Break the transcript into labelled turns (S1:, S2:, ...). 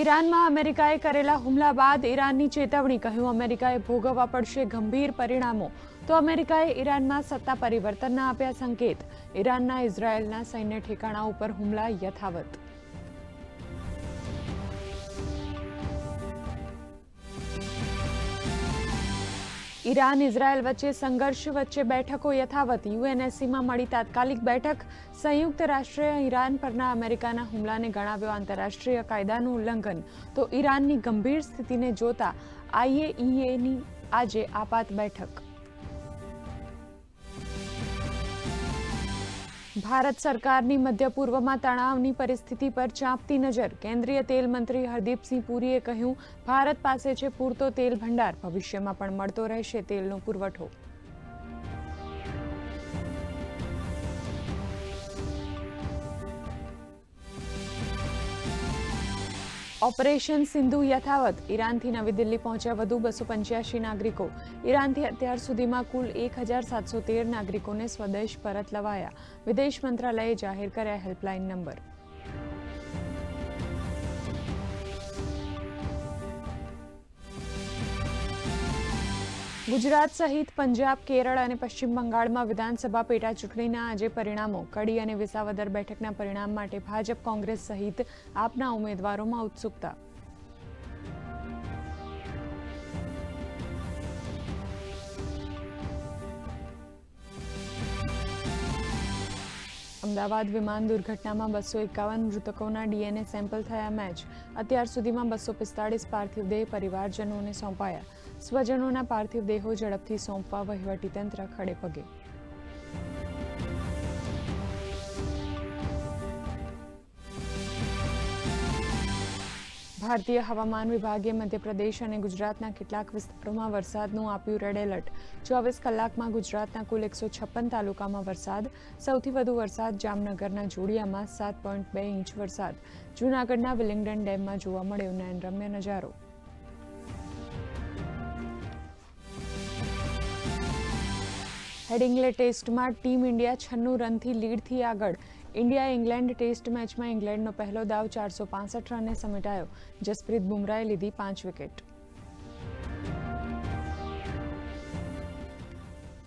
S1: ઈરાનમાં અમેરિકાએ કરેલા હુમલા બાદ ઈરાનની ચેતવણી કહ્યું, અમેરિકાએ ભોગવવા પડશે ગંભીર પરિણામો. તો અમેરિકાએ ઈરાનમાં સત્તા પરિવર્તનના આપ્યા સંકેત. ઈરાનના ઇઝરાયેલના સૈન્ય ઠેકાણા ઉપર હુમલા યથાવત. ઈરાન, ઇઝરાયલ વચ્ચે સંઘર્ષ, વચ્ચે બેઠકો યથાવત. યુએનએસસીમાં મળી તાત્કાલિક બેઠક. સંયુક્ત રાષ્ટ્રે ઈરાન પરના અમેરિકાના હુમલાને ગણાવ્યો આંતરરાષ્ટ્રીય કાયદાનું ઉલ્લંઘન. તો ઈરાનની ગંભીર સ્થિતિને જોતા આઈએઈએની આજે આપાત બેઠક. ભારત સરકારની મધ્ય પૂર્વમાં તણાવની પરિસ્થિતિ પર ચાંપતી નજર કેન્દ્રીય તેલ મંત્રી હરદીપસિંહ પુરીએ કહ્યું, ભારત પાસે છે પૂરતો તેલ ભંડાર ભવિષ્યમાં પણ મળતો રહેશે તેલનો પુરવઠો. ઓપરેશન સિંધુ યથાવત. ઈરાનથી નવી દિલ્હી પહોંચ્યા વધુ બસો પંચ્યાસી નાગરિકો. ઈરાનથી અત્યાર સુધીમાં કુલ એક હજાર સાતસો તેર નાગરિકોને સ્વદેશ પરત લવાયા. વિદેશ મંત્રાલયે જાહેર કર્યા હેલ્પલાઇન નંબર. ગુજરાત સહિત પંજાબ, કેરળ અને પશ્ચિમ બંગાળમાં વિધાનસભા પેટા ચૂંટણીના આજે પરિણામો. કડી અને વિસાવદર બેઠકના પરિણામ માટે ભાજપ, કોંગ્રેસ સહિત આપના ઉમેદવારોમાં ઉત્સુકતા. અમદાવાદ વિમાન દુર્ઘટનામાં બસો એકાવન મૃતકોના ડીએનએ સેમ્પલ થયા મેચ. અત્યાર સુધીમાં બસો પિસ્તાળીસ પાર્થિવ દેહ પરિવારજનોને સોંપાયા. સ્વજનોના પાર્થિવ દેહો ઝડપથી સોંપવા વહીવટીતંત્ર ખડે પગે. ભારતીય હવામાન વિભાગે મધ્યપ્રદેશ અને ગુજરાતના કેટલાક વિસ્તારોમાં વરસાદનું આપ્યું રેડ એલર્ટ. ચોવીસ કલાકમાં ગુજરાતના કુલ એકસો છપ્પન તાલુકામાં વરસાદ, સૌથી વધુ વરસાદ જામનગરના જોડિયામાં સાત પોઈન્ટ બે ઇંચ વરસાદ. જૂનાગઢના વિલિંગડન ડેમમાં જોવા મળ્યો નયનરમ્ય નજારો. હેડિંગ્લે ટેસ્ટમાં ટીમ ઇન્ડિયા છન્નું રનથી લીડથી આગળ. ઇન્ડિયા ઇંગ્લેન્ડ ટેસ્ટ મેચમાં ઇંગ્લેન્ડનો પહેલો દાવ ચારસો રને સમેટાયો. જસપ્રીત બુમરાએ લીધી પાંચ વિકેટ.